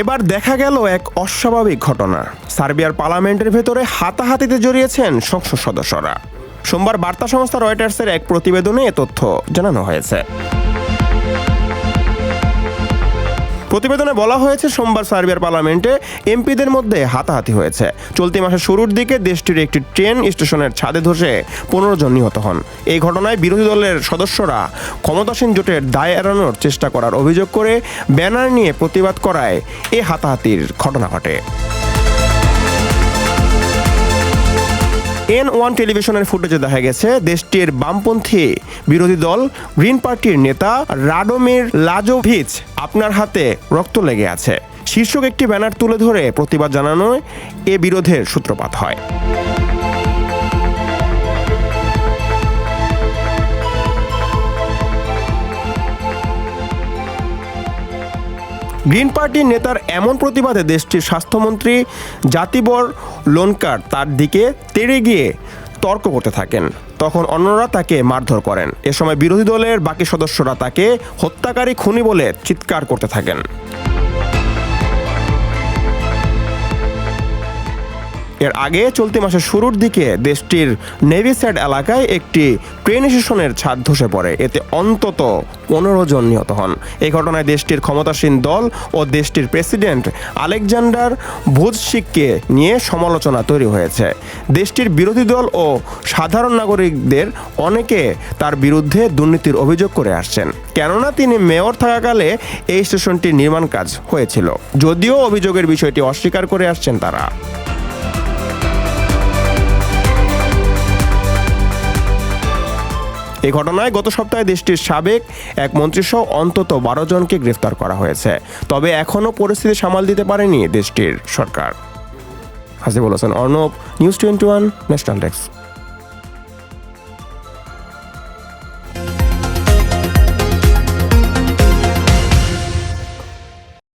এবার দেখা গেল এক অস্বাভাবিক ঘটনা। সার্বিয়ার পার্লামেন্টের ভেতরে হাতাহাতিতে জড়িয়েছেন সংসদ সদস্যরা। সোমবার বার্তা সংস্থা রয়টার্সের এক প্রতিবেদনে এ তথ্য জানানো হয়েছে। প্রতিবেদনে বলা হয়েছে, সোমবার সার্বিয়ার পার্লামেন্টে এমপিদের মধ্যে হাতাহাতি হয়েছে। চলতি মাসের শুরুর দিকে দেশটির একটি ট্রেন স্টেশনের ছাদে ধসে পনেরো জন নিহত হন। এই ঘটনায় বিরোধী দলের সদস্যরা ক্ষমতাসীন জোটের দায় এড়ানোর চেষ্টা করার অভিযোগ করে ব্যানার নিয়ে প্রতিবাদ করায় এ হাতাহাতির ঘটনা ঘটে। এন ওয়ান টেলিভিশনের ফুটেজে দেখা গেছে, দেশটির বামপন্থী বিরোধী দল, গ্রিন পার্টির নেতা রাডোমির লাজোভিচ আপনার হাতে রক্ত লেগে আছে। শীর্ষক একটি ব্যানার তুলে ধরে প্রতিবাদ জানানোয় এ বিরোধের সূত্রপাত হয়। গ্রিন পার্টির নেতার এমন প্রতিবাদে দেশটির স্বাস্থ্যমন্ত্রী জাতিবর লোনকার তার দিকে তেড়ে গিয়ে তর্ক করতে থাকেন। তখন অন্যরা তাকে মারধর করেন। এ সময় বিরোধী দলের বাকি সদস্যরা তাকে হত্যাকারী খুনি বলে চিৎকার করতে থাকেন। এর আগে চলতি মাসের শুরুর দিকে দেশটির নেভিস্যাড এলাকায় একটি ট্রেন স্টেশনের ছাদ ধসে পড়ে। এতে অন্তত পনেরো জন নিহত হন। এই ঘটনায় দেশটির ক্ষমতাসীন দল ও দেশটির প্রেসিডেন্ট আলেকজান্ডার ভুজশিককে নিয়ে সমালোচনা তৈরি হয়েছে। দেশটির বিরোধী দল ও সাধারণ নাগরিকদের অনেকে তার বিরুদ্ধে দুর্নীতির অভিযোগ করে আসছেন। কেননা তিনি মেয়র থাকাকালে এই স্টেশনটির নির্মাণ কাজ হয়েছিল। যদিও অভিযোগের বিষয়টি অস্বীকার করে আসছেন তারা। এই ঘটনায় গত সপ্তাহে দেশটির সাবেক এক মন্ত্রীসহ অন্তত বারো জনকে গ্রেফতার করা হয়েছে। তবে এখনও পরিস্থিতি সামাল দিতে পারেনি দেশটির সরকার। Hasibul Hasan, Arnab, news twenty one, national desk.